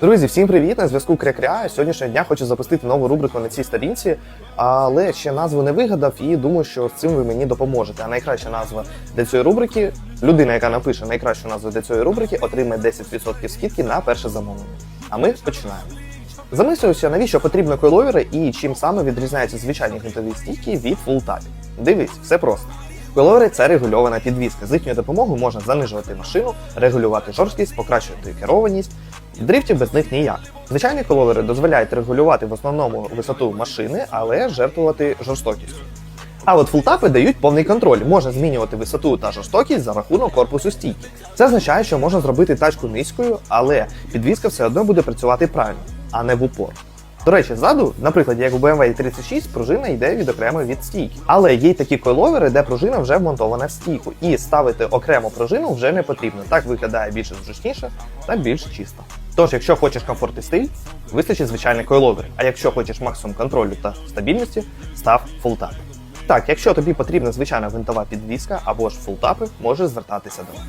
Друзі, всім привіт! На зв'язку Кря-Кря. Сьогоднішнього дня хочу запустити нову рубрику на цій сторінці, але ще назву не вигадав і думаю, що з цим ви мені допоможете. А найкраща назва для цієї рубрики, людина, яка напише найкращу назву для цієї рубрики, отримає 10% скидки на перше замовлення. А ми починаємо. Замислююся, навіщо потрібні койловери і чим саме відрізняються звичайні гвинтові стійки від фултапів. Дивись, все просто. Койловери це регульована підвізка. З їхньою допомогою можна занижувати машину, регулювати жорсткість, покращувати керованість. Дрифтів без них ніяк. Звичайні коловери дозволяють регулювати в основному висоту машини, але жертвувати жорстокістю. А от фултапи дають повний контроль. Можна змінювати висоту та жорстокість за рахунок корпусу стійки. Це означає, що можна зробити тачку низькою, але підвізка все одно буде працювати правильно, а не в упор. До речі, ззаду, наприклад, як у BMW 36, пружина йде відокремо від стійки. Але є й такі койловери, де пружина вже вмонтована в стійку, і ставити окремо пружину вже не потрібно. Так виглядає більш зручніше та більш чисто. Тож, якщо хочеш комфорт і стиль, вистачить звичайний койловер. А якщо хочеш максимум контролю та стабільності, став фултап. Так, якщо тобі потрібна звичайна винтова підвіска або ж фултапи, можеш звертатися до нас.